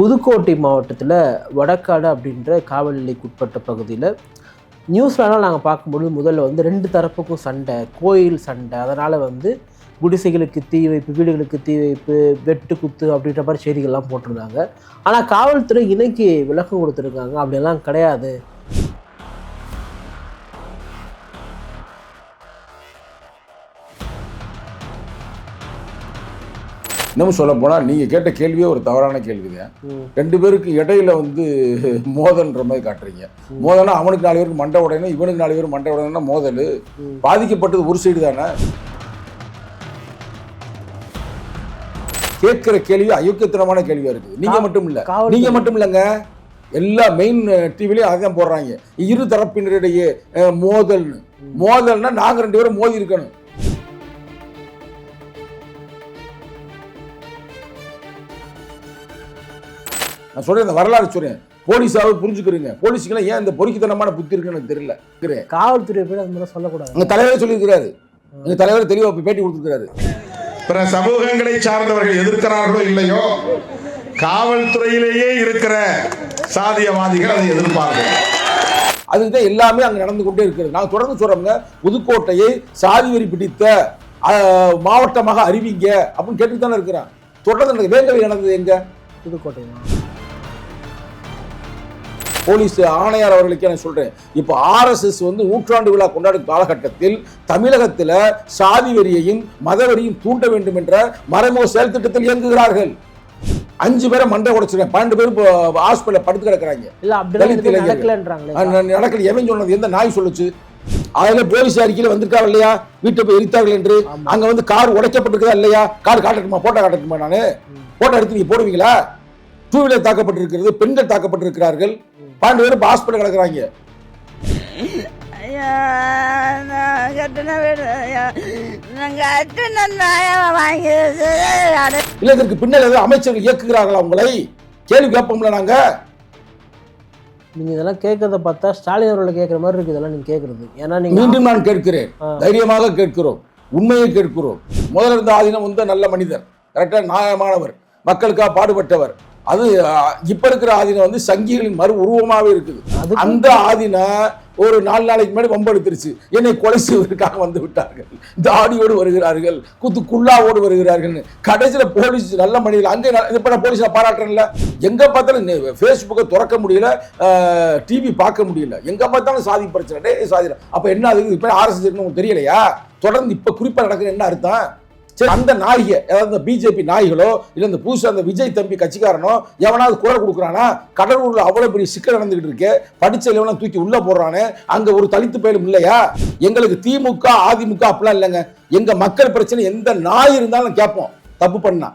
புதுக்கோட்டை மாவட்டத்தில் வடக்காடு அப்படின்ற காவல் நிலைக்குட்பட்ட பகுதியில் நியூஸ்லலாம் நாங்கள் பார்க்கும்பொழுது முதல்ல வந்து ரெண்டு தரப்புக்கும் சண்டை கோயில் சண்டை. அதனால் வந்து குடிசைகளுக்கு தீ வைப்பு வீடுகளுக்கு தீ வைப்பு வெட்டு குத்து அப்படின்ற மாதிரி செய்திகள்லாம் போட்டிருந்தாங்க. ஆனால் காவல்துறை இன்னைக்கு விளக்கம் கொடுத்துருக்காங்க. அப்படியெல்லாம் கிடையாது. இன்னும் சொல்ல போனால் நீங்கள் கேட்ட கேள்வியே ஒரு தவறான கேள்விதான். ம். ரெண்டு பேருக்கு இடையில வந்து மோதல்ன்ற மாதிரி காட்டுறீங்க. மோதல்னா அவனுக்கு நாலு பேருக்கு மண்டை உடையணும் இவனுக்கு நாலு பேர் மண்டை உடையணும்னா மோதல். பாதிக்கப்பட்டது ஒரு சைடு தானே? கேட்கிற கேள்வி அயோக்கியத்தனமான கேள்வியா இருக்குது. நீங்க மட்டும் இல்ல. நீங்க மட்டும் இல்லைங்க. எல்லா மெயின் டிவிலையும் அதான் போடுறாங்க. இரு தரப்பினரிடையே மோதல்னு. மோதல்னா நாங்க ரெண்டு பேரும் மோதி இருக்கணும். நான் சொல்றேன் இந்த வரலாறு சொல்றேன். போலீஸாவது புரிஞ்சுக்கிறீங்க. போலீஸுக்கெல்லாம் ஏன் இந்த பொறுக்கித்தனமான புத்தி இருக்குன்னு எனக்கு தெரியல. இருக்கிறேன் காவல்துறை பேர் அது மாதிரி சொல்லக்கூடாது. எங்க தலைவரே சொல்லியிருக்கிறாரு. எங்க தலைவர் தெளிவா இப்ப பேட்டி கொடுத்துருக்காரு பிற சமூகங்களை சார்ந்தவர்கள் எதிர்க்கிறார்களோ இல்லையோ காவல்துறையிலேயே இருக்கிற சாதியவாதிகள் அதை எதிர்ப்பார்கள். அதுக்கு தான் எல்லாமே அங்கே நடந்து கொண்டே இருக்கிறது. நாங்கள் தொடர்ந்து சொல்கிறோங்க புதுக்கோட்டையை சாதி வரி பிடித்த மாவட்டமாக அறிவிங்க அப்படின்னு கேட்டு தானே இருக்கிறான். தொடர்ந்து. வேங்கவை நடந்தது எங்க? புதுக்கோட்டை போலீஸ் ஆணையர் அவர்களுக்கே நான் சொல்றேன். இப்போ ஆர்எஸ்எஸ் வந்து நூற்றாண்டு விழா கொண்டாடும் காலகட்டத்தில் தமிழகத்தில் சாதி வெறியையும் மதவெறியும் தூண்ட வேண்டும் என்ற மறைமுக செயல் திட்டத்தில் இயங்குகிறார்கள். அஞ்சு பேரை மண்டை உடைச்சிருக்கேன் பன்னெண்டு பேர் இப்போ ஹாஸ்பிட்டலில் படுத்து கிடக்குறாங்க. நடக்கல. எவன் சொன்னது? எந்த நாய் சொல்லுச்சு? அதுல போலீஸ் அறிக்கையில வந்திருக்காங்க இல்லையா? வீட்டை போய் எரித்தார்கள் என்று. அங்க வந்து கார் உடைக்கப்பட்டிருக்கா இல்லையா? கார் காட்டட்டுமா? போட்டோ காட்டட்டுமா நானு? போட்டோ எடுத்து நீங்க போடுவீங்களா? டூ வீலர் தாக்கப்பட்டிருக்கிறது. பெண்கள் தாக்கப்பட்டிருக்கிறார்கள். பன்னெண்டு பேர் ஹாஸ்பிட்டல் கிடக்குறாங்க. இல்ல இதற்கு பின்னால் அமைச்சர்கள் இயக்குகிறார்களா உங்களை? கேள்வி கேட்போம்ல நாங்க. நீங்கள் இதெல்லாம் கேட்கறத பார்த்தா ஸ்டாலின் அவர்களை கேட்குற மாதிரி இருக்குது இதெல்லாம் நீங்கள் கேட்குறது. ஏன்னா நீங்கள் மீண்டும் நான் கேட்கிறேன். தைரியமாக கேட்கிறோம். உண்மையை கேட்கிறோம். முதல்ல இருந்த ஆதீனம் வந்து நல்ல மனிதர். கரெக்டா நியாயமானவர். மக்களுக்காக பாடுபட்டவர். அது இப்ப இருக்கிற ஆதீனம் வந்து சங்கிகளின் மறு உருவமாவே இருக்குது. அதுக்கு- அந்த ஆதீனா ஒரு நாலு நாளைக்கு முன்னாடி வம்பெடுத்துருச்சு என்னை கொலை செய்வதற்காக வந்து விட்டார்கள். தாடியோடு வருகிறார்கள். குத்து குல்லாவோடு வருகிறார்கள்னு கடைசியில போலீஸ் நல்ல மனிதர்கள் அங்கே இப்ப நான் போலீஸை பாராட்டுறேன்ல. எங்க பார்த்தாலும் ஃபேஸ்புக்கை திறக்க முடியல டிவி பார்க்க முடியல. எங்க பார்த்தாலும் சாதி பிரச்சனை சாதி அப்ப என்ன அது இப்ப ஆர்எஸ்எஸ் இருக்குன்னு உங்களுக்கு தெரியலையா? தொடர்ந்து இப்ப குறிப்பா நடக்குது என்ன அர்த்தம்? சரி அந்த நாய்க அதாவது இந்த பிஜேபி நாய்களோ இல்ல இந்த புதுசாக அந்த விஜய் தம்பி கட்சிக்காரனோ எவனாவது குரல் கொடுக்குறானா? கடலூர்ல அவ்வளவு பெரிய சிக்கல் நடந்துகிட்டு இருக்கு. படிச்ச எவனா தூக்கி உள்ள போடுறானே. அங்க ஒரு தலித்து பயிலும் இல்லையா? எங்களுக்கு திமுக அதிமுக அப்படிலாம் இல்லைங்க. எங்க மக்கள் பிரச்சனை எந்த நாய் இருந்தாலும் கேட்போம். தப்பு பண்ணா.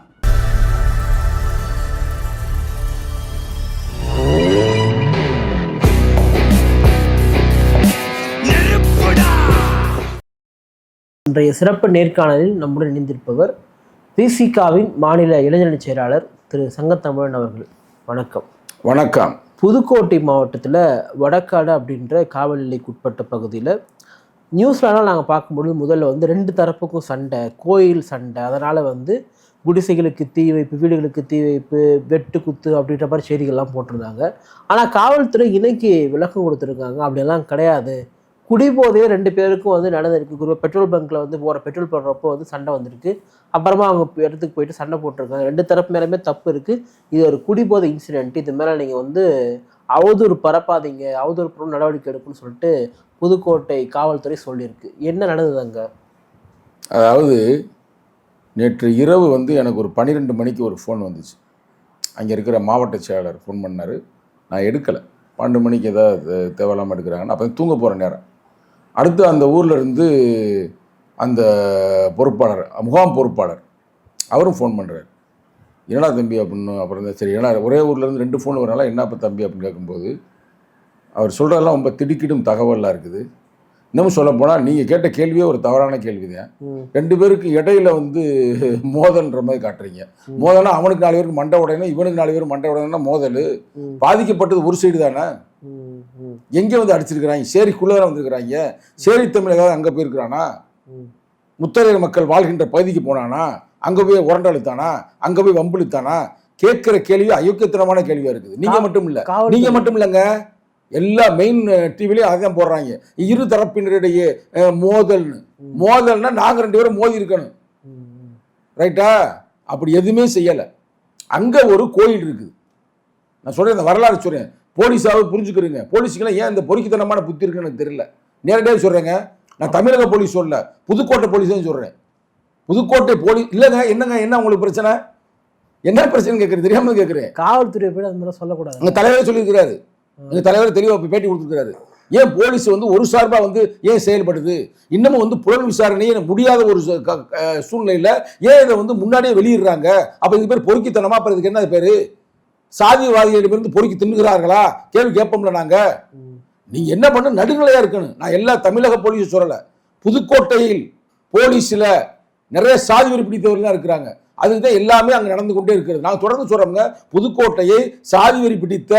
இன்றைய சிறப்பு நேர்காணலில் நம்முடன் இணைந்திருப்பவர் பிசிகாவின் மாநில இளைஞரணி செயலாளர் திரு சங்கத்தமிழன் அவர்கள். வணக்கம். வணக்கம். புதுக்கோட்டை மாவட்டத்தில் வடக்காடு அப்படின்ற காவல் நிலைக்கு உட்பட்ட பகுதியில் நியூஸ்லலாம் நாங்கள் பார்க்கும்பொழுது முதல்ல வந்து ரெண்டு தரப்புக்கும் சண்டை கோயில் சண்டை. அதனால் வந்து குடிசைகளுக்கு தீ வைப்பு வீடுகளுக்கு தீ வைப்பு வெட்டு குத்து அப்படின்ற மாதிரி செய்திகள்லாம் போட்டிருந்தாங்க. ஆனால் காவல்துறை இன்னைக்கு விளக்கம் கொடுத்துருக்காங்க. அப்படியெல்லாம் கிடையாது. குடிபோதையே ரெண்டு பேருக்கும் வந்து நடந்திருக்கு. குறிப்பாக பெட்ரோல் பங்க்கில் வந்து போகிற பெட்ரோல் போடுறப்போ வந்து சண்டை வந்திருக்கு. அப்புறமா அவங்க இடத்துக்கு போயிட்டு சண்டை போட்டிருக்காங்க. ரெண்டு தரப்பு மேலேயுமே தப்பு இருக்குது இது ஒரு குடிபோதை இன்சிடென்ட் இது மேலே நீங்கள் வந்து அவதூறு பரப்பாதீங்க. அவதூறு பரப்பும் நடவடிக்கை எடுக்குன்னு சொல்லிட்டு புதுக்கோட்டை காவல்துறை சொல்லியிருக்கு. என்ன நடந்தது அங்கே? அதாவது நேற்று இரவு வந்து எனக்கு ஒரு பன்னிரெண்டு மணிக்கு ஒரு ஃபோன் வந்துச்சு. அங்கே இருக்கிற மாவட்ட செயலாளர் ஃபோன் பண்ணார். நான் எடுக்கலை. பன்னெண்டு மணிக்கு ஏதாவது தேவையில்லாமல் எடுக்கிறாங்கன்னு. அப்போ தூங்க போகிற நேரம். அடுத்து அந்த ஊரில் இருந்து அந்த பொறுப்பாளர் முகாம் பொறுப்பாளர் அவரும் ஃபோன் பண்ணுறாரு என்னடா தம்பி? அப்படின்னு அப்புறம் தான் சரி ஏன்னா ஒரே ஊர்ல இருந்து ரெண்டு ஃபோன் வரனால என்னப்பா தம்பி? அப்படின்னு கேட்கும்போது அவர் சொல்கிறதெல்லாம் ரொம்ப திடுக்கிடும் தகவலாக இருக்குது. இன்னமும் சொல்லப் போனால் நீங்கள் கேட்ட கேள்வியே ஒரு தவறான கேள்வி தான் ரெண்டு பேருக்கு இடையில வந்து மோதல்ன்ற மாதிரி காட்டுறீங்க. மோதல்னா அவனுக்கு நாலு பேருக்கு மண்டை உடையணும் இவனுக்கு நாலு பேர் மண்டை உடையணும்னா மோதல். பாதிக்கப்பட்டது ஒரு சைடு தானே? எங்கே வந்து அடிச்சிருக்கிறாங்க? சேரிக்குள்ளே தானே வந்திருக்கிறாங்க? சேரி தமிழ் ஏதாவது அங்கே போயிருக்கிறானா. முத்தரையர் மக்கள் வாழ்கின்ற பகுதிக்கு போனானா? அங்கே போய் உரண்டழுத்தானா அங்கே போய் வம்பிழுத்தானா கேட்கிற கேள்வி அயோக்கியத்தனமான கேள்வியா இருக்குது. நீங்க மட்டும் இல்ல. காவல்துறை- நீங்க மட்டும் இல்லைங்க. எல்லா மெயின் டிவிலையும் அதான் போடுறாங்க. இரு தரப்பினரிடையே மோதல்னு. மோதல்னா நாங்க ரெண்டு பேரும் மோதி இருக்கணும். ரைட்டா? அப்படி எதுவுமே செய்யல. அங்க ஒரு கோயில் இருக்குது நான் சொல்றேன் இந்த வரலாறு சொல்றேன். போலீஸாவை புரிஞ்சுக்கிறீங்க. போலீஸுக்கெல்லாம் ஏன் இந்த பொறுக்கித்தனமான புத்தி இருக்குன்னு எனக்கு தெரியல. நேரடியாக சொல்றேங்க. நான் தமிழக போலீஸ் சொல்லல. புதுக்கோட்டை போலீஸ் தான் சொல்றேன். புதுக்கோட்டை போலீஸ் இல்லைங்க என்னங்க என்ன உங்களுக்கு பிரச்சனை? என்ன பிரச்சனை கேட்குறது தெரியாம கேட்குறேன். காவல்துறை போய் அது மாதிரி சொல்லக்கூடாது. எங்க தலைவரே சொல்லியிருக்கிறாரு. எங்க தலைவர் தெளிவா இப்ப பேட்டி கொடுத்துருக்காரு ஏன் போலீஸ் வந்து ஒரு சார்பா வந்து ஏன் செயல்படுது? இன்னமும் வந்து புலன் விசாரணையே முடியாத ஒரு சூழ்நிலையில ஏன் இதை வந்து முன்னாடியே வெளியிடுறாங்க? அப்ப இது பேர் பொறுக்கித்தனமா? அப்புறம் இதுக்கு என்ன பேரு? சாதியவாதிகளிடமிருந்து பொறுக்கி தின்னுகிறார்களா? கேள்வி கேட்போம்ல நாங்க. ம். நீங்க என்ன பண்ண? நடுநிலையா இருக்கணும். நான் எல்லா தமிழக போலீஸ் சொல்லல. புதுக்கோட்டையில் போலீஸ்ல நிறைய சாதி வெறி பிடித்தவர்கள் தான் இருக்கிறாங்க. அதுக்கு தான் எல்லாமே அங்க நடந்து கொண்டே இருக்கிறது. நான் தொடர்ந்து சொல்றோம்ங்க புதுக்கோட்டையை சாதி வெறி பிடித்த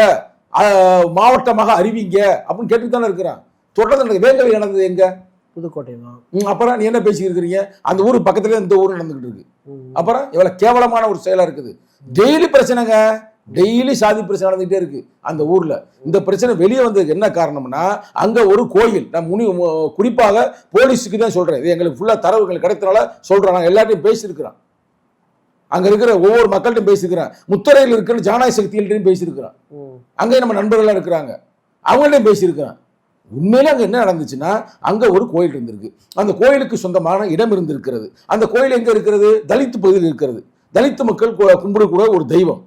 மாவட்டமாக அறிவிங்க அப்படின்னு கேட்டு தானே இருக்கிறான். தொடர்ந்து நடக்குது. வேங்கவை நடந்தது எங்க? புதுக்கோட்டை தான். அப்புறம் நீ என்ன பேசிக்கிட்டு இருக்கிறீங்க அந்த ஊர் பக்கத்துல இந்த ஊர் நடந்துகிட்டு இருக்கு. அப்புறம் இவ்வளவு கேவலமான ஒரு செயலா இருக்குது. டெய்லி பிரச்சனைங்க. டெய்லி சாதி பிரச்சனை நடந்துகிட்டே இருக்கு அந்த ஊர்ல. இந்த பிரச்சனை வெளியே வந்ததுக்கு என்ன காரணம்னா அங்க ஒரு கோயில் நான் முனி குறிப்பாக போலீஸுக்கு தான் சொல்றேன். இது எங்களுக்கு ஃபுல்லா தரவுகள் கிடைத்தனால சொல்றேன். நாங்கள் எல்லார்ட்டையும் பேசியிருக்கிறோம். அங்க இருக்கிற ஒவ்வொரு மக்கள்கிட்டையும் பேசியிருக்கிறேன் முத்தரையில் இருக்கிற ஜானாய சக்திகள்ட்டையும் பேசியிருக்கிறேன் அங்கே நம்ம நண்பர்கள்லாம் இருக்கிறாங்க. அவங்கள்டையும் பேசியிருக்கிறேன் உண்மையிலே அங்கே என்ன நடந்துச்சுன்னா அங்கே ஒரு கோயில் இருந்திருக்கு. அந்த கோயிலுக்கு சொந்தமான இடம் இருந்திருக்கிறது. அந்த கோயில் எங்கே இருக்கிறது? தலித்து பகுதியில் இருக்கிறது. தலித்து மக்கள் கும்பிடக்கூட ஒரு தெய்வம்.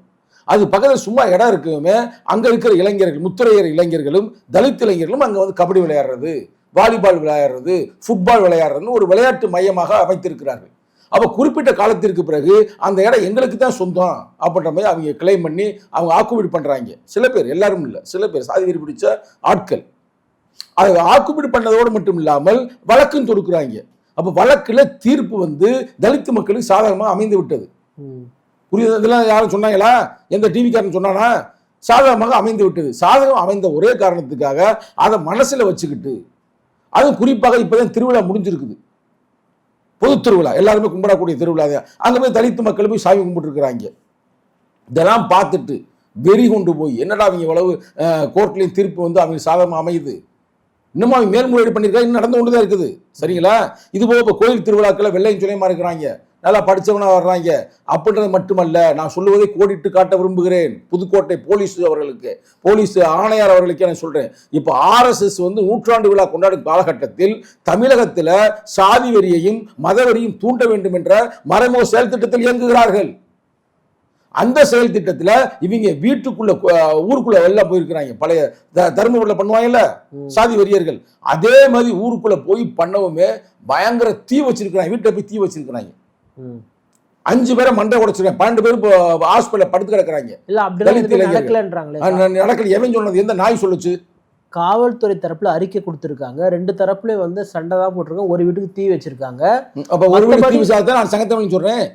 அது பக்கத்தில் சும்மா இடம் இருக்குமே அங்கே இருக்கிற இளைஞர்கள் முத்துரையர் இளைஞர்களும் தலித் இளைஞர்களும் அங்கே வந்து கபடி விளையாடுறது வாலிபால் விளையாடுறது ஃபுட்பால் விளையாடுறதுன்னு ஒரு விளையாட்டு மையமாக அமைத்திருக்கிறார்கள். அப்போ குறிப்பிட்ட காலத்திற்கு பிறகு அந்த இடம் எங்களுக்கு தான் சொந்தம் அப்படின்ற மாதிரி அவங்க கிளைம் பண்ணி அவங்க ஆக்குபீடு பண்ணுறாங்க சில பேர் எல்லாரும் இல்லை. சில பேர் சாதி வெறி பிடிச்ச ஆட்கள். அதை ஆக்குபிடி பண்ணதோடு மட்டும் இல்லாமல் வழக்கும் தொடுக்குறாங்க. அப்போ வழக்கில் தீர்ப்பு வந்து தலித்து மக்களுக்கு சாதகமாக அமைந்து விட்டது. புரியுது? இதெல்லாம் யாரும் சொன்னாங்களா? எந்த டிவிக்காரன் சொன்னானா? சாதகமாக அமைந்து விட்டது. சாதகம் அமைந்த ஒரே காரணத்துக்காக அதை மனசில் வச்சுக்கிட்டு அதுவும் குறிப்பாக இப்போதான் திருவிழா முடிஞ்சிருக்குது. பொது திருவிழா. எல்லாருமே கும்பிடக்கூடிய திருவிழா அங்கே போய் தலித்து மக்கள் போய் சாமி கும்பிட்டுருக்குறாங்க. இதெல்லாம் பார்த்துட்டு வெறி கொண்டு போய் என்னடா அவங்க இவ்வளவு கோர்ட்லேயும் தீர்ப்பு வந்து அவங்க சாதகமாக அமையுது? இன்னமும் அவங்க மேல்முறையீடு பண்ணியிருக்காங்க இன்னும் நடந்து கொண்டு தான் இருக்குது. சரிங்களா? இது போக இப்போ கோயில் திருவிழாக்களில் வெள்ளையும் சுலையமா இருக்கிறாங்க. நல்லா படிச்சவனா வர்றாங்க. அப்படின்றது மட்டுமல்ல நான் சொல்லுவதை கோடிட்டு காட்ட விரும்புகிறேன். புதுக்கோட்டை போலீஸ் அவர்களுக்கு போலீஸ் ஆணையர் அவர்களுக்கே நான் சொல்றேன். இப்போ ஆர்எஸ்எஸ் வந்து நூற்றாண்டு விழா கொண்டாடும் காலகட்டத்தில் தமிழகத்தில் சாதி வெறியையும் மதவெறியும் தூண்ட வேண்டும் என்ற மறைமுக செயல் திட்டத்தில் இயங்குகிறார்கள். அந்த செயல் திட்டத்துல இவங்க வீட்டுக்குள்ள ஊருக்குள்ள வெளில போயிருக்கிறாங்க. பழைய தருமபுரியில பண்ணுவாங்கல்ல சாதி வெறியர்கள். அதே மாதிரி ஊருக்குள்ள போய் பண்ணவுமே பயங்கர தீ வச்சிருக்கிறாங்க. வீட்டை போய் தீ வச்சிருக்கிறாங்க. அஞ்சு பேரை மண்டை உடைச்சிருக்காங்க பன்னெண்டு பேர் இப்போ ஹாஸ்பிட்டல் படுத்து கிடக்குறாங்க. இல்ல இளைஞர்கள். நடக்கலன்றாங்களே நடக்கல. எவன் சொன்னது? எந்த நாய் சொல்லுச்சு? காவல்துறை தரப்புல அறிக்கை கொடுத்துருக்காங்க. ரெண்டு தரப்புலயும் வந்து சண்டை தான் போட்டிருக்காங்க. ஒரு வீட்டுக்கு தீ வச்சிருக்காங்க. அப்ப ஒரு வீட்டு மத்தபடி- தீ விசாரத்தை நான் சங்கத்தமிழ் சொல்றேன்.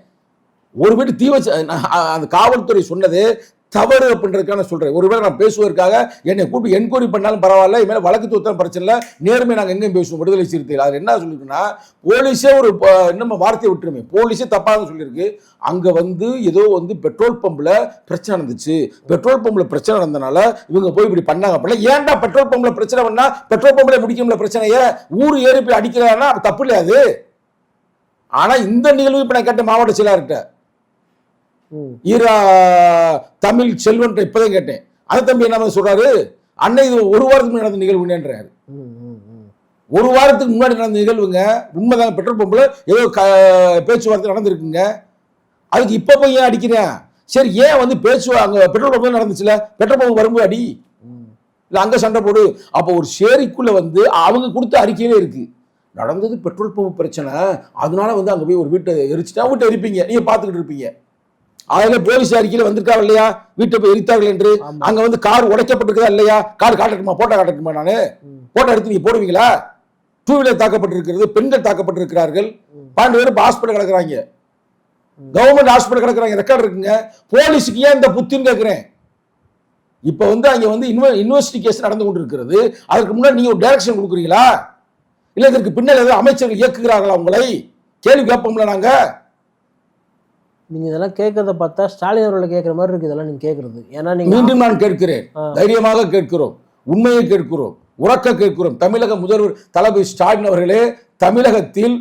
ஒரு வீட்டு தீ வச்சு அந்த காவல்துறை சொன்னது தவறு அப்படின்றதுக்கான சொல்கிறேன் ஒருவேளை நான் பேசுவதற்காக என்னை கூப்பிட்டு என்கொயரி பண்ணாலும் பரவாயில்ல இது மேல வழக்கு தொத்தம் பிரச்சனை இல்லை. நேர்மை நாங்கள் எங்கேயும் பேசுவோம் விடுதலை சிறுத்தைகள். அதில் என்ன சொல்லியிருக்குன்னா போலீஸே ஒரு ப- நம்ம வார்த்தையை விட்டுருமே. போலீஸே தப்பாக சொல்லியிருக்கு. அங்கே வந்து ஏதோ வந்து பெட்ரோல் பம்பில் பிரச்சனை நடந்துச்சு. பெட்ரோல் பம்பில் பிரச்சனை நடந்தனால இவங்க போய் இப்படி பண்ணாங்க அப்படின்னா ஏன்டா பெட்ரோல் பம்பில் பிரச்சனை பண்ணால் பெட்ரோல் பம்பில் முடிக்கும்ல பிரச்சனையே ஊர் ஏறி போய் அடிக்கிறாங்கன்னா அது தப்பு இல்லையா அது? இந்த நிகழ்வு இப்போ நான் கேட்டேன் மாவட்ட செயலாளர்கிட்ட ஈரா தமிழ் செல்வன் இப்பதான் கேட்டேன். அந்த தம்பி என்ன சொல்றாரு? அன்னை இது ஒரு வாரத்துக்கு நடந்த நிகழ்வுன்றாரு. ஒரு வாரத்துக்கு முன்னாடி நடந்த நிகழ்வுங்க உண்மைதான் பெட்ரோல் பம்பில் ஏதோ க பேச்சுவார்த்தை நடந்திருக்குங்க. அதுக்கு இப்போ போய் ஏன் அடிக்கிறேன் சரி ஏன் வந்து பேச்சு அங்கே பெட்ரோல் பம்பில் நடந்துச்சுல? பெட்ரோல் பம்பு வரும்போது அடி. இல்லை அங்கே சண்டை போடு. அப்போ ஒரு சேரிக்குள்ள வந்து அவங்க கொடுத்த அறிக்கையிலே இருக்கு. நடந்தது பெட்ரோல் பம்பு பிரச்சனை. அதனால வந்து அங்கே போய் ஒரு வீட்டை எரிச்சுட்டா வீட்டை எரிப்பீங்க. நீங்க பார்த்துக்கிட்டு இருப்பீங்க. அதுல போலீஸ் அறிக்கையில வந்திருக்காங்க இல்லையா? வீட்டை போய் எரித்தார்கள் என்று. அங்க வந்து கார் உடைக்கப்பட்டிருக்கா இல்லையா? கார் காட்டட்டுமா? போட்டோ காட்டட்டுமா நானு. போட்டோ எடுத்து நீங்க போடுவீங்களா? டூ வீலர் தாக்கப்பட்டிருக்கிறது பெண்கள் தாக்கப்பட்டிருக்கிறார்கள். பன்னெண்டு பேர் ஹாஸ்பிட்டல் கிடக்குறாங்க. கவர்மெண்ட் ஹாஸ்பிட்டல் கிடக்குறாங்க. ரெக்கார்டு இருக்குங்க. போலீஸுக்கு ஏன் இந்த புத்தின்னு கேட்கிறேன் இப்போ வந்து அங்க வந்து இன்வெ இன்வெஸ்டிகேஷன் நடந்து கொண்டு இருக்கிறது அதற்கு முன்னாடி நீங்க ஒரு டைரக்ஷன் கொடுக்குறீங்களா? இல்ல இதற்கு பின்னால் ஏதாவது அமைச்சர்கள் இயக்குகிறார்களா உங்களை? கேள்வி கேட்போம்ல நாங்க. நீங்க இதெல்லாம் கேட்கறத பார்த்தா ஸ்டாலின் அவர்களை கேட்குற மாதிரி இருக்கு இதெல்லாம் நீங்க கேட்கறது. ஏன்னா நீங்க மீண்டும் நான் கேட்கிறேன். தைரியமாக கேட்கிறோம். உண்மையை கேட்கிறோம். உறக்க கேட்கிறோம். தமிழக முதல்வர் தளபதி ஸ்டாலின் அவர்களே தமிழகத்தில்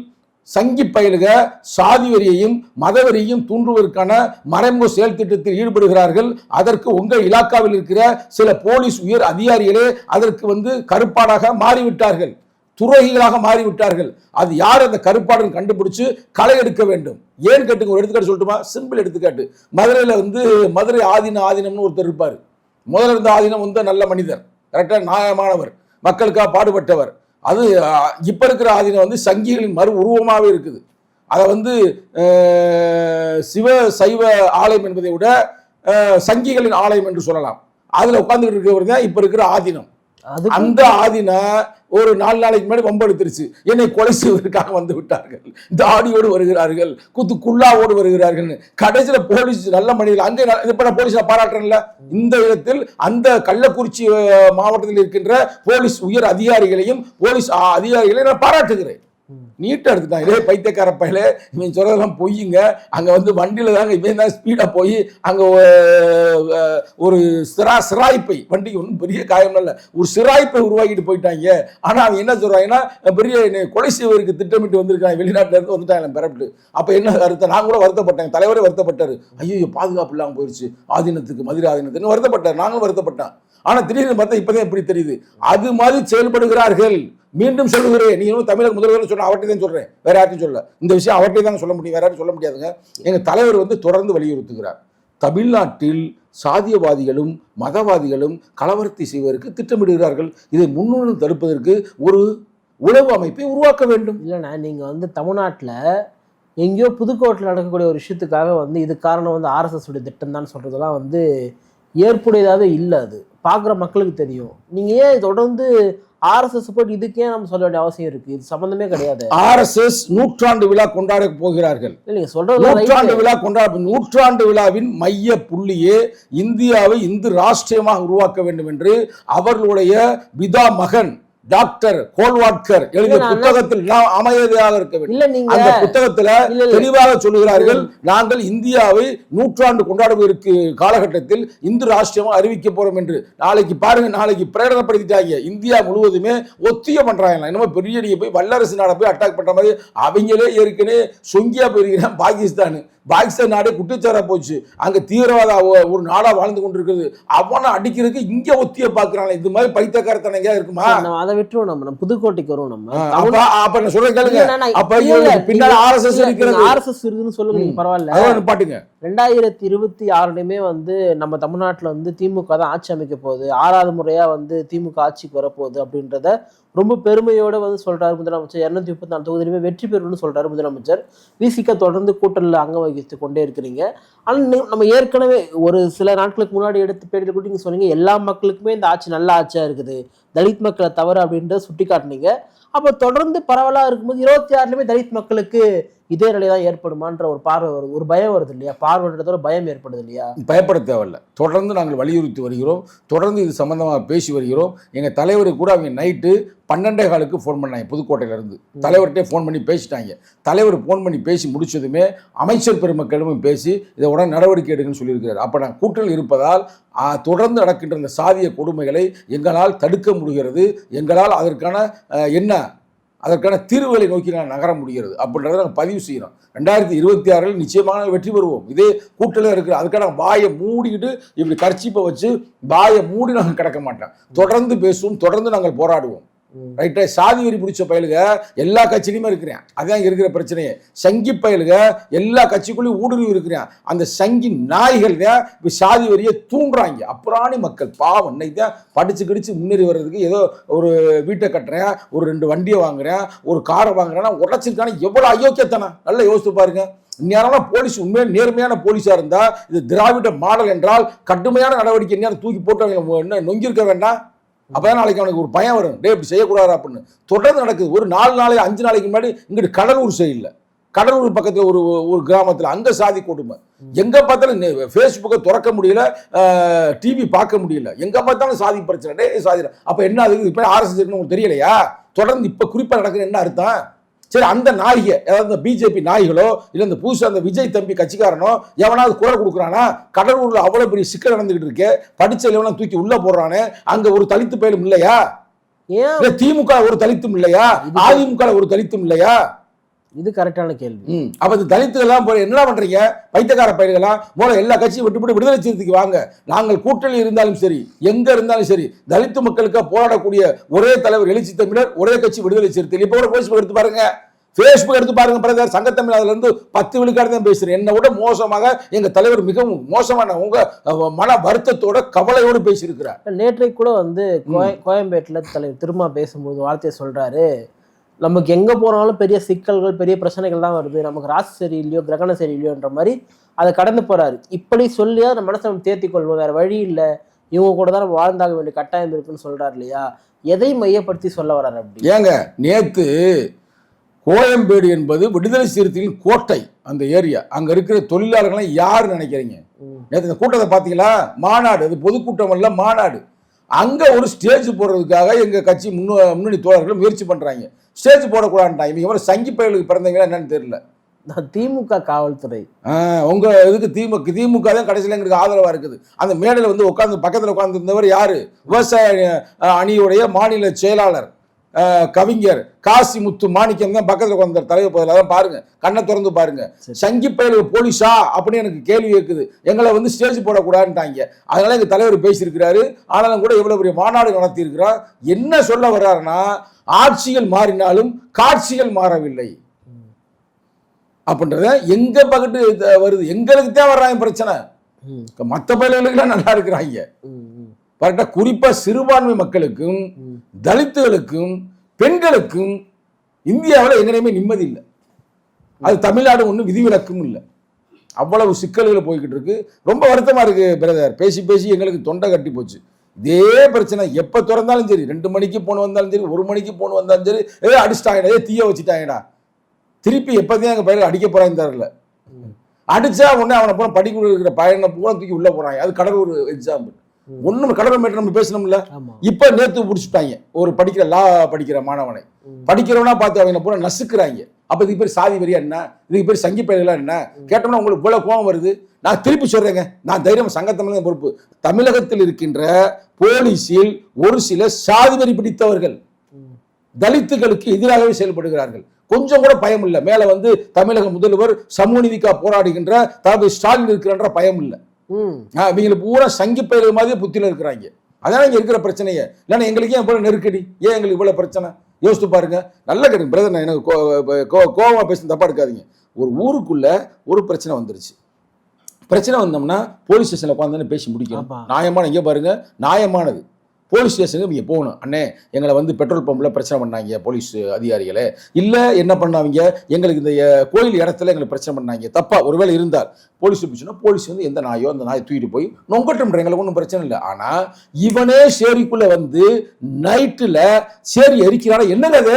சங்கி பயிலுக சாதி வரியையும் மதவெறியையும் தூண்டுவதற்கான மறைமுக செயல் திட்டத்தில் ஈடுபடுகிறார்கள். அதற்கு உங்கள் இலாக்காவில் இருக்கிற சில போலீஸ் உயர் அதிகாரிகளே அதற்கு வந்து கருப்பாடாக மாறிவிட்டார்கள். துரோகிகளாக மாறிவிட்டார்கள். அது யார் அந்த கருப்பாடுன்னு கண்டுபிடிச்சு களை எடுக்க வேண்டும்? ஏன் கேட்டுங்க ஒரு எடுத்துக்காட்டு சொல்லட்டுமா? சிம்பிள் எடுத்துக்காட்டு. மதுரையில் வந்து மதுரை ஆதீன ஆதீனம்னு ஒருத்தர் இருப்பார். முதல்ல இருந்த ஆதீனம் வந்து நல்ல மனிதர். கரெக்டாக நியாயமானவர். மக்களுக்காக பாடுபட்டவர். அது இப்ப இருக்கிற ஆதீனம் வந்து சங்கிகளின் மறு உருவமாகவே இருக்குது. அதை வந்து சிவ சைவ ஆலயம் என்பதை விட சங்கிகளின் ஆலயம் என்று சொல்லலாம். அதுல உட்கார்ந்துட்டு இருக்கிறவர் தான் இப்ப இருக்கிற ஆதீனம். அந்த ஆதினா ஒரு நாலு நாளைக்கு முன்னாடி வம்பெடுத்துருச்சு என்னை கொலை செய்வதற்காக வந்து விட்டார்கள். தாடியோடு வருகிறார்கள் குத்து குல்லாவோடு வருகிறார்கள். கடைசியில் போலீஸ் நல்ல மனிதர்கள் அங்கே இப்போ இப்ப நான் போலீஸை பாராட்டுறேன்ல. இந்த இடத்தில் அந்த கள்ளக்குறிச்சி மாவட்டத்தில் இருக்கின்ற போலீஸ் உயர் அதிகாரிகளையும் போலீஸ் அதிகாரிகளையும் நான் பாராட்டுகிறேன். நீட்டை எடுத்துட்டான் இதே பைத்தியக்கார பையில இவன் சொல்றதெல்லாம் பொய்யுங்க. அங்கே வந்து வண்டியில் தாங்க இவன் தான் ஸ்பீடாக போய் அங்கே ஒரு சிரா சிராய்ப்பை. வண்டிக்கு ஒன்றும் பெரிய காயம் இல்லை. ஒரு சிராய்ப்பை உருவாக்கிட்டு போயிட்டாங்க. ஆனால் அவன் என்ன சொல்கிறாங்கன்னா பெரிய கொலை செய்வதற்கு திட்டமிட்டு வந்திருக்கான் வெளிநாட்டிலேருந்து வந்துட்டாங்க பெறப்பட்டு அப்போ என்ன வருத்தம்? நான் கூட வருத்தப்பட்டேன். தலைவரே வருத்தப்பட்டார். ஐயோ பாதுகாப்பு இல்லாமல் போயிடுச்சு ஆதீனத்துக்கு மதுரை ஆதீனத்துக்கு வருத்தப்பட்டார். நாங்களும் வருத்தப்பட்டேன் ஆனால் திடீர்னு பார்த்தா இப்போதான் எப்படி தெரியுது? அது மாதிரி செயல்படுகிறார்கள். மீண்டும் சொல்லுகிறேன் நீ இன்னும் தமிழக முதல்வர் சொன்ன அவர்கிட்ட தான் சொல்றேன். வேற யார்ட்டையும் சொல்ல இந்த விஷயம் அவர்கிட்ட தான் சொல்ல முடியும். வேற யாரும் சொல்ல முடியாதுங்க. எங்க தலைவர் வந்து தொடர்ந்து வலியுறுத்துகிறார். தமிழ்நாட்டில் சாதியவாதிகளும் மதவாதிகளும் கலவரத்தை செய்வதற்கு திட்டமிடுகிறார்கள். இதை முன்னுடன் தடுப்பதற்கு ஒரு உளவு அமைப்பை உருவாக்க வேண்டும். இல்லைண்ணா நீங்கள் வந்து தமிழ்நாட்டில் எங்கேயோ புதுக்கோட்டையில் நடக்கக்கூடிய ஒரு விஷயத்துக்காக வந்து இது காரணம் வந்து ஆர்எஸ்எஸ் உடைய திட்டம் தான் சொல்கிறதுலாம் வந்து ஏற்புடையதாகவே இல்லை அது. பார்க்குற மக்களுக்கு தெரியும். நீங்கள் ஏன் தொடர்ந்து ஆர்எஸ்எஸ் போட்டு இதுக்கே நம்ம சொல்ல வேண்டிய அவசியம் இருக்குது இது சம்மந்தமே கிடையாது. ஆர்எஸ்எஸ் நூற்றாண்டு விழா கொண்டாட போகிறார்கள். இல்லை நீங்கள் சொல்கிறது நூற்றாண்டு விழா கொண்டாட நூற்றாண்டு விழாவின் மைய புள்ளியே இந்தியாவை இந்து ராஷ்டிரியமாக உருவாக்க வேண்டும் என்று அவர்களுடைய பிதா மகன் டாக்டர் கோல்வாட்கர் எழுதிய புத்தகத்தில் நாம் அமைதியாக இருக்க வேண்டும். அந்த புத்தகத்துல. தெளிவாக சொல்லுகிறார்கள் நாங்கள் இந்தியாவை நூற்றாண்டு கொண்டாடுவதற்கு காலகட்டத்தில் இந்து ராஷ்டிரமாக அறிவிக்க போறோம் என்று. நாளைக்கு பாருங்க நாளைக்கு பிரகடனப்படுத்திட்டாங்க. இந்தியா முழுவதுமே ஒத்திய பண்றாங்க. என்னமோ பெரிய போய் வல்லரசு நாடை போய் அட்டாக் பண்ற மாதிரி அவங்களே ஏற்கனவே சொங்கியா போயிருக்கிறான் பாகிஸ்தான். பாகிஸ்தான் நாடே குட்டிச்சாரா போச்சு. அங்க தீவிரவாத ஒரு நாடா வாழ்ந்து கொண்டிருக்கிறது. அவனை அடிக்கிறதுக்கு இங்க ஒத்திய பாக்குறாங்க இது மாதிரி பைத்தியக்காரத்தனம் எங்கேயா இருக்குமா? நம்ம அதை விட்டுருவோம். நம்ம நம்ம புதுக்கோட்டைக்கு வருவோம் நம்ம. அப்ப நான் சொல்றேன் கேளுங்க. அப்ப பின்னால ஆர்எஸ்எஸ் இருக்கிறது RSS இருக்குன்னு சொல்லுங்க. பரவாயில்ல. பாட்டுங்க ரெண்டாயிரத்தி இருபத்தி ஆறுலையுமே வந்து நம்ம தமிழ்நாட்டில் வந்து திமுக தான் ஆட்சி அமைக்க போகுது. ஆறாவது முறையாக வந்து திமுக ஆட்சிக்கு வரப்போகுது அப்படின்றத ரொம்ப பெருமையோட வந்து சொல்கிறார் முதலமைச்சர். இரநூத்தி முப்பத்தி நாலு தொகுதியிலுமே வெற்றி பெறும்னு சொல்கிறார் முதலமைச்சர். விசிக தொடர்ந்து கூட்டணியில் அங்கம் வகித்து கொண்டே இருக்கிறீங்க. ஆனால் நம்ம ஏற்கனவே ஒரு சில நாட்களுக்கு முன்னாடி எடுத்து பேட்டியில் கூட நீங்கள் சொன்னீங்க எல்லா மக்களுக்குமே இந்த ஆட்சி நல்ல ஆட்சியாக இருக்குது. தலித் மக்களை தவிர அப்படின்றத சுட்டி காட்டினீங்க அப்போ தொடர்ந்து பரவலாக இருக்கும்போது இருபத்தி ஆறுலையுமே தலித் மக்களுக்கு இதே நிலை தான் ஏற்படுமான்ற ஒரு பார்வை வருது ஒரு பயம் வருது இல்லையா? பார்வைன்றதோட பயம் ஏற்படுது இல்லையா? பயப்பட தேவையில்ல. தொடர்ந்து நாங்கள் வலியுறுத்தி வருகிறோம். தொடர்ந்து இது சம்பந்தமாக பேசி வருகிறோம். எங்கள் தலைவருக்கு கூட அவங்க நைட்டு பன்னெண்டே காலுக்கு ஃபோன் பண்ணாங்க புதுக்கோட்டையில இருந்து தலைவர்கிட்டே ஃபோன் பண்ணி பேசிட்டாங்க. தலைவர் ஃபோன் பண்ணி பேசி முடிச்சதுமே அமைச்சர் பெருமக்களிடமும் பேசி இதை உடனே நடவடிக்கை எடுங்கன்னு சொல்லியிருக்கிறார். அப்போ நான் கூட்டல் இருப்பதால் தொடர்ந்து நடக்கின்ற இந்த சாதிய கொடுமைகளை எங்களால் தடுக்க முடிகிறது எங்களால் அதற்கான என்ன அதற்கான தீர்வுகளை நோக்கி நான் நகர முடிகிறது அப்படின்றத நாங்கள் பதிவு செய்கிறோம் ரெண்டாயிரத்தி இருபத்தி ஆறில் நிச்சயமாக வெற்றி பெறுவோம். இதே கூட்டத்தில் இருக்கிற அதுக்கான வாயை மூடிக்கிட்டு இப்படி கர்ச்சிப்பை வச்சு வாயை மூடி நாங்கள் கிடக்க மாட்டோம். தொடர்ந்து பேசுவோம் தொடர்ந்து நாங்கள் போராடுவோம். ரைட்டா சாதி வெறி பிடிச்ச பயலுக எல்லா கட்சியிலுமே இருக்கிறேன். அதான் இருக்கிற பிரச்சனையே. சங்கி பயலுக எல்லா கட்சிக்குள்ளேயும் ஊடுருவி இருக்கிறேன். அந்த சங்கி நாய்கள் தான் இப்போ சாதி வெறியை தூண்டுறாங்க. அப்புறாணி மக்கள் பாவம். இன்னைக்கு தான் படிச்சு கிடிச்சு முன்னேறி வர்றதுக்கு ஏதோ ஒரு வீட்டை கட்டுறேன் ஒரு ரெண்டு வண்டியை வாங்குறேன் ஒரு காரை வாங்குறேன்னா உடச்சிருக்கான. எவ்வளோ அயோக்கியத்தனை நல்லா யோசித்து பாருங்க. இந்நேரம்லாம் போலீஸ் உண்மையாக நேர்மையான போலீஸாக இருந்தால் இது திராவிட மாடல் என்றால் கடுமையான நடவடிக்கை நேரம் தூக்கி போட்டு என்ன நொங்கியிருக்க வேண்டாம்? அப்பதான் நாளைக்கு அவனுக்கு ஒரு பயம் வரும். டே இப்படி செய்யக்கூடாது அப்படின்னு. தொடர்ந்து நடக்குது. ஒரு நாலு நாளை அஞ்சு நாளைக்கு முன்னாடி இங்கிட்டு கடலூர் சைடில் கடலூர் பக்கத்தில் ஒரு ஒரு கிராமத்தில் அங்கே சாதி கொடுமை. எங்கே பார்த்தாலும் ஃபேஸ்புக்கை திறக்க முடியல டிவி பார்க்க முடியல. எங்கே பார்த்தாலும் சாதி பிரச்சனை. டே சாதி அப்போ என்ன அது இப்போ ஆர்எஸ்எஸ் உங்களுக்கு தெரியலையா? தொடர்ந்து இப்போ குறிப்பாக நடக்குது என்ன அர்த்தம்? சரி அந்த நாய்க அதாவது இந்த பிஜேபி நாய்களோ இல்ல இந்த புதுசா அந்த விஜய் தம்பி கட்சிக்காரனோ எவனாவது குரல் கொடுக்குறானா? கடலூர்ல அவ்வளவு பெரிய சிக்கல் நடந்துகிட்டு இருக்கு. படிச்ச எவனா தூக்கி உள்ள போடுறானே. அங்க ஒரு தலித்து பயலும் இல்லையா? திமுக ஒரு தலித்தும் இல்லையா? அதிமுக ஒரு தலித்தும் இல்லையா? இது கரெக்டான கேள்வி. அப்ப இந்த தலித்துகள்லாம் போய் என்னடா பண்றீங்க? பைத்தியக்கார பயிர்களாம் மூலம் எல்லா கட்சியும் விட்டுவிட்டு விடுதலை சிறுத்தைக்கு வாங்க. நாங்கள் கூட்டணி இருந்தாலும் சரி எங்க இருந்தாலும் சரி தலித்து மக்களுக்காக போராடக்கூடிய ஒரே தலைவர் எழுச்சி தமிழர் ஒரே கட்சி விடுதலை சிறுத்தை இப்ப கூட பேஸ்புக் எடுத்து பாருங்க. ஃபேஸ்புக் எடுத்து பாருங்க பிரதர். சங்கத்தமிழ் இருந்து பத்து விழுக்காடு தான் பேசுறேன். என்னை விட மோசமாக எங்க தலைவர் மிகவும் மோசமான உங்க அஹ், மன வருத்தத்தோட கவலையோடு பேசியிருக்கிறார். நேற்றைக்கு கூட வந்து கோய- கோயம்பேட்டில் தலைவர் திரும்ப பேசும்போது வார்த்தையை சொல்றாரு. நமக்கு எங்க போனாலும் பெரிய சிக்கல்கள் பெரிய பிரச்சனைகள் தான் வருது. நமக்கு ராசி சரியில்லையோ கிரகணம் சரியில்லையோன்ற மாதிரி அதை கடந்து போறாரு. இப்படி சொல்லியா நம்ம மனசை நம்ம தேர்த்தி கொள்வோம். வேற வழி இல்லை. இவங்க கூட தான் நம்ம வாழ்ந்தாக வேண்டிய கட்டாயம் இருக்குன்னு சொல்றாரு இல்லையா? எதை மையப்படுத்தி சொல்ல வர்றாரு அப்படி? ஏங்க நேத்து கோயம்பேடு என்பது விடுதலை சிறுத்தைகளின் கோட்டை அந்த ஏரியா. அங்க இருக்கிற தொழிலாளர்களை யார் நினைக்கிறீங்க. நேற்று இந்த கூட்டத்தை பார்த்தீங்களா? மாநாடு. அது பொதுக்கூட்டம் அல்ல மாநாடு. அங்க ஒரு ஸ்டேஜ் போடுறதுக்காக எங்க கட்சி முன்னு முன்னணி தோழர்கள் முயற்சி பண்றாங்க. ஸ்டேஜ் போடக்கூடாதுட்டாங்க இவங்க எவ்வளவு சங்கி பயலுக்கு பிறந்தவங்களா என்னன்னு தெரியல. திமுக காவல்துறை. ஆஹ் உங்க இதுக்கு திமுக திமுக தான் கடைசியில் எங்களுக்கு ஆதரவா இருக்குது. அந்த மேடையில் வந்து உட்காந்து பக்கத்தில் உட்கார்ந்து இருந்தவர் யாரு? விவசாய அணியுடைய மாநில செயலாளர். கவிஞர் காசி முத்து மாணிக்கம் தான் பக்கத்தில் உட்கார்ந்தார் தலைவர் பதில் அதான் பாருங்க. கண்ணை திறந்து பாருங்க. சங்கி பயலுக்கு போலீஸா அப்படின்னு எனக்கு கேள்வி கேட்குது. எங்களை வந்து ஸ்டேஜ் போடக்கூடாதுன்ட்டாங்க. அதனால எங்க தலைவர் பேசியிருக்கிறாரு. ஆனாலும் கூட எவ்வளவு பெரிய மாநாடு நடத்தியிருக்கிறார். என்ன சொல்ல வர்றாருன்னா ஆட்சிகள் மாறினாலும் காட்சிகள் மாறவில்லை. அப்படின்றத எங்க பக்கத்து வருது. எங்களுக்கு தான் வர்றாங்க பிரச்சனை. மற்ற பயிர்களுக்கெல்லாம் நல்லா இருக்கிறாங்க. கரெக்டாக குறிப்பா சிறுபான்மை மக்களுக்கும். தலித்துகளுக்கும் பெண்களுக்கும் இந்தியாவில் எங்கனையுமே நிம்மதி இல்லை. அது தமிழ்நாடு ஒன்றும் விதிவிலக்கும் இல்லை. அவ்வளவு சிக்கல்கள் போய்கிட்டு இருக்கு. ரொம்ப வருத்தமா இருக்கு பிரதர். பேசி பேசி எங்களுக்கு தொண்டை கட்டி போச்சு. இதே பிரச்சனை. எப்போ திறந்தாலும் சரி ரெண்டு மணிக்கு போன் வந்தாலும் சரி ஒரு மணிக்கு போன் வந்தாலும் சரி ஏதோ அடிச்சிட்டாங்கடா ஏதோ தீய வச்சுட்டாங்கடா. திருப்பி எப்போதையும் எங்கள் பயிர்கள் அடிக்க போறாங்க தரல அடிச்சா உடனே அவனை போன படிக்க இருக்கிற பையனை பூரா தூக்கி உள்ள போறாங்க. அது கடலூர் எக்ஸாம்பிள் ஒன்றும் கடலூர் மேட்டர் நம்ம பேசணும்ல. இப்ப நேத்து பிடிச்சிட்டாங்க. ஒரு படிக்கிற லா படிக்கிற மாணவனை. படிக்கிறவனா பார்த்து அவங்க பூரா நசுக்குறாங்க. அப்ப இதுக்கு பேர் சாதி வரியா என்ன? இதுக்கு பேர் சங்கி பெயர்களா என்ன? கேட்டோம்னா உங்களுக்கு இவ்வளவு கோவம் வருது. நான் திருப்பி சொல்றேங்க. நான் தைரியம் சங்கத்தமிழ் பொறுப்பு. தமிழகத்தில் இருக்கின்ற போலீஸில் ஒரு சில சாதி வரி பிடித்தவர்கள். தலித்துகளுக்கு எதிராகவே செயல்படுகிறார்கள். கொஞ்சம் கூட பயம் இல்லை. மேல வந்து தமிழக முதல்வர் சமூக நீதிக்காக போராடுகின்ற தளபதி ஸ்டாலின் இருக்கிறன்ற பயம் இல்லை. ம். ஆஹ் இவங்களை பூரா சங்கி பயிர்கள் மாதிரி புத்தியில இருக்கிறாங்க. அதான் இங்க இருக்கிற பிரச்சனையே. இல்லைன்னா எங்களுக்கு ஏன் இவ்வளவு நெருக்கடி. ஏன் எங்களுக்கு இவ்வளவு பிரச்சனை? யோசித்து பாருங்க. நல்ல கேட்டு பிரதர் நான் எனக்கு கோ- கோ- கோவமா பேச தப்பா எடுக்காதீங்க. ஒரு ஊருக்குள்ள ஒரு பிரச்சனை வந்துருச்சு. பிரச்சனை வந்தோம்னா போலீஸ் ஸ்டேஷன்ல உட்காந்து பேசி முடிக்கணும். நியாயமான இங்கே பாருங்க. நியாயமானது. போலீஸ் ஸ்டேஷனுக்கு நீங்கள் போகணும். அண்ணே எங்களை வந்து பெட்ரோல் பம்பில் பிரச்சனை பண்ணாங்க போலீஸ் அதிகாரிகளே. இல்லை என்ன பண்ணாங்க எங்களுக்கு இந்த கோயில் இடத்துல எங்களுக்கு பிரச்சனை பண்ணாங்க. தப்பா ஒருவேளை இருந்தால். போலீஸ் போச்சுன்னா போலீஸ் வந்து எந்த நாயோ அந்த நாயை தூக்கிட்டு போய் நொங்கட்டும் எங்களுக்கு ஒன்றும் பிரச்சனை இல்லை. ஆனால் இவனே சேரிக்குள்ள வந்து நைட்டில் சேரி எரிக்கிறானா? என்னங்க அது?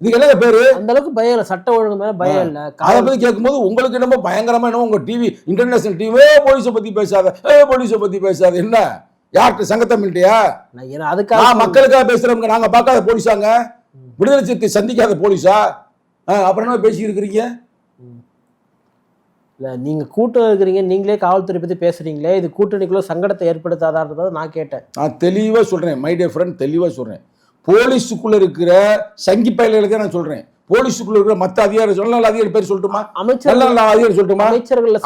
இதுக்கு என்னங்க பேரு? அந்த அளவுக்கு பயம் இல்லை. சட்ட ஒழுங்கு மேல பயம் இல்லை. அதை பத்தி கேட்கும்போது உங்களுக்கு என்னமோ பயங்கரமா என்னமோ உங்க டிவி இன்டர்நேஷனல் டிவி போலீஸை பத்தி பேசாத போலீஸை பத்தி பேசாத என்ன? யார்கிட்ட நான் ஏன்னா அதுக்காக மக்களுக்காக பேசுறவங்க நாங்க பார்க்காத போலீஸாங்க. விடுதலை சிறுத்தை சந்திக்காத போலீஸா? அப்புறம் என்ன பேசி இருக்கிறீங்க இல்ல நீங்க கூட்டம் இருக்கிறீங்க நீங்களே காவல்துறை பத்தி பேசுறீங்களே இது கூட்டணிக்குள்ள சங்கடத்தை ஏற்படுத்தாதான்றதை நான் கேட்டேன். நான் தெளிவா சொல்றேன் மை டே ஃப்ரெண்ட் தெளிவா சொல்றேன். போலீஸுக்குள்ள இருக்கிற சங்கி பயல்களுக்கு நான் சொல்றேன். போலீஸுக்குள்ள இருக்கிற மத்த அதிகாரி நல்ல நல்ல அதிகாரி பேர் சொல்லட்டுமா? நல்ல அமைச்சர் நல்ல அதிகாரி சொல்லட்டுமா?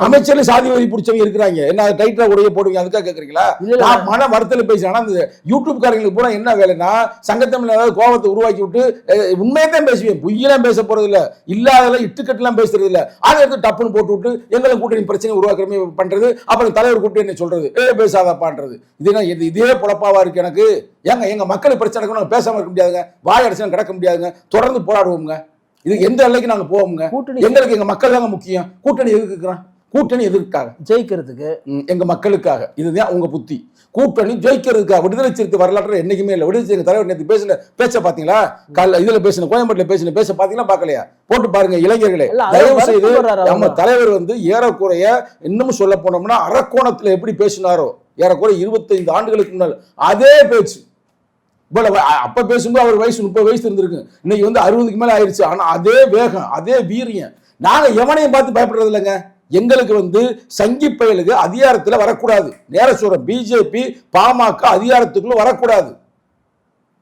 அமைச்சர்கள் சாதி வரி பிடிச்சவங்க இருக்கிறாங்க. என்ன டைட்டா உடைய போடுவீங்க? அதுக்காக கேக்குறீங்களா. நான் மன வருத்தல பேசுறேன். ஆனா இந்த யூடியூப் காரங்களுக்கு பூரா என்ன வேலைன்னா சங்கத்தமிழ் ஏதாவது கோபத்தை உருவாக்கி விட்டு உண்மையை தான் பேசுவேன். பொய்யெல்லாம் பேச போறது இல்ல இல்லாதெல்லாம் இட்டுக்கட்டுலாம் பேசுறது இல்ல அதை எடுத்து டப்புன்னு போட்டு விட்டு எங்களை கூட்டணி பிரச்சனை உருவாக்குற மாதிரி பண்றது அப்புறம் தலைவர் கூப்பிட்டு என்ன சொல்றது? ஏ பேசாதப்பான்றது இது என்ன இது இதே பொழப்பாவா இருக்கு எனக்கு? ஏங்க எங்க மக்களுக்கு பிரச்சனை இருக்கும் நாங்க பேசாம இருக்க முடியாதுங்க. வாய் அடிச்சு கிடக்க முடியாதுங்க. தொடர்ந்து போராடுவோங்க இது எந்த எல்லைக்கு நாங்க போவோங்க கூட்டணி எங்களுக்கு எங்க மக்கள் தாங்க முக்கியம். கூட்டணி எதுக்கு இருக்கிறான் கூட்டணி எதுக்காக ஜெயிக்கிறதுக்கு. எங்க மக்களுக்காக. இதுதான் உங்க புத்தி. கூட்டணி ஜெயிக்கிறதுக்காக விடுதலை சிறுத்தை வரலாற்று என்னைக்குமே இல்லை. விடுதலை சிறுத்தை தலைவர் நேற்று பேசின பேச்ச பாத்தீங்களா? காலைல இதுல பேசின கோயம்பேட்டில் பேசின பேச பாத்தீங்களா? பார்க்கலையா போட்டு பாருங்க இளைஞர்களே. தயவு செய்து நம்ம. தலைவர் வந்து ஏறக்குறைய இன்னும் சொல்ல போனோம்னா அரக்கோணத்துல எப்படி பேசினாரோ ஏறக்குறைய இருபத்தைந்து ஆண்டுகளுக்கு முன்னால் அதே பேச்சு. இவ்வளவு அப்போ அப்ப பேசும்போது அவர் வயசு முப்பது வயசு இருந்திருக்கு. இன்னைக்கு வந்து அறுபதுக்கு மேல ஆயிடுச்சு ஆனா அதே வேகம் அதே வீரியம். நாங்க எவனையும் பார்த்து பயப்படுறது இல்லைங்க. எங்களுக்கு வந்து சங்கி பயலுக்கு அதிகாரத்துல வரக்கூடாது. நேர சொல்றோம் பிஜேபி பாமக அதிகாரத்துக்குள்ள வரக்கூடாது.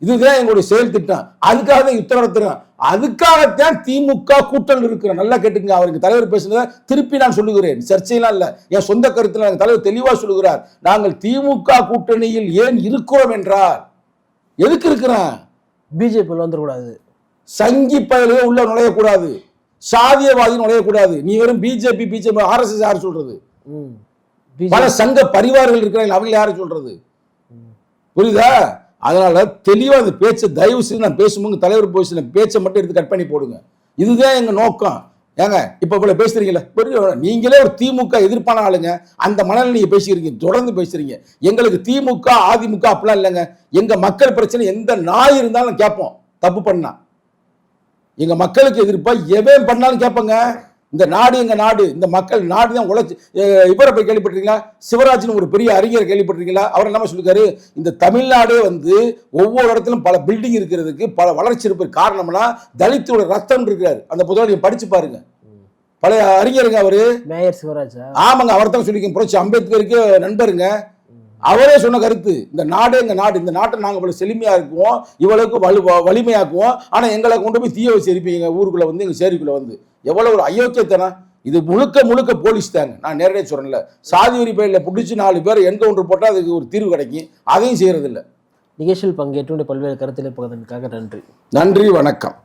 இதுதான் எங்களுடைய செயல் திட்டம். அதுக்காக தான் யுத்தம் நடத்துறோம். அதுக்காகத்தான் திமுக கூட்டல் இருக்கிறோம். நல்லா கேட்டுங்க அவருக்கு தலைவர் பேசுனதை திருப்பி நான் சொல்லுகிறேன். சர்ச்சையெல்லாம் இல்லை. என் சொந்த கருத்துல தலைவர் தெளிவா சொல்லுகிறார். நாங்கள் திமுக கூட்டணியில் ஏன் இருக்கிறோம் என்றார் எதுக்கு இருக்கிறோம் பிஜேபியில் வந்துடக்கூடாது சங்கி பயலுக உள்ள நுழையக்கூடாது. சாதியவாதி நுழையக்கூடாது. நீ வெறும் பிஜேபி பிஜேபி ஆர்எஸ்எஸ் யார் சொல்றது? ம். பல சங்க பரிவார்கள் இருக்கிறாங்க அவங்க யாரு சொல்றது? புரியுதா? அதனால தெளிவா அந்த பேச்சை தயவு செய்து நான் பேசும்போது தலைவர் பேசின பேச்சை மட்டும் எடுத்து கட் பண்ணி போடுங்க. இதுதான் எங்க நோக்கம். ஏங்க இப்போ இவ்வளோ பேசுறீங்களே பெரிய நீங்களே ஒரு திமுக எதிர்ப்பான ஆளுங்க. அந்த மனநிலை நீங்கள் பேசிக்கிறீங்க. தொடர்ந்து பேசுறீங்க. எங்களுக்கு திமுக அதிமுக அப்படிலாம் இல்லைங்க. எங்கள் மக்கள் பிரச்சனை எந்த நாய் இருந்தாலும் கேட்போம். தப்பு பண்ணா. எங்கள் மக்களுக்கு எதிர்ப்பாக எவன் பண்ணாலும் கேட்பங்க. இந்த நாடு எங்க நாடு இந்த மக்கள் நாடு தான் உழைச்சு இவரை போய் கேள்விப்பட்டிருக்கீங்களா? சிவராஜ்னு ஒரு பெரிய அறிஞர் கேள்விப்பட்டிருக்கீங்களா? அவர் என்ன சொல்லிருக்காரு? இந்த தமிழ்நாடே வந்து ஒவ்வொரு இடத்திலும் பல பில்டிங் இருக்கிறதுக்கு பல வளர்ச்சி இருப்பது காரணம்னா தலித்தோட ரத்தம் இருக்கிறாரு. அந்த புத்தகம் நீங்க படிச்சு பாருங்க. பழைய அறிஞருங்க அவரு. மேயர் சிவராஜா. ஆமாங்க அவர் தான் சொல்லியிருக்கேன். புரட்சி அம்பேத்கருக்கு நண்பருங்க. அவரே சொன்ன கருத்து. இந்த நாடே எங்க நாடு இந்த நாட்டை நாங்க இவ்வளவு செழுமையா இருக்குவோம் இவ்வளவுக்கு வலு வலிமையாக்குவோம். ஆனா எங்களை கொண்டு போய் தீய வச்சு எரிப்பீங்க. ஊருக்குள்ள வந்து எங்க சேரிக்குள்ள வந்து. எவ்வளவு ஒரு அயோக்கியத்தனம்? இது முழுக்க முழுக்க போலீஸ் தாங்க. நான் நேரடியாக சொல்றேன்ல சாதி வரி பயிரில் பிடிச்சி நாலு பேர் என்கவுண்டர் போட்டால் அதுக்கு ஒரு தீர்வு கிடைக்கும். அதையும் செய்யறதில்ல. நிகழ்ச்சியில் பங்கேற்று பல்வேறு கருத்தில் பகிர்ந்ததுக்காக நன்றி. நன்றி வணக்கம்.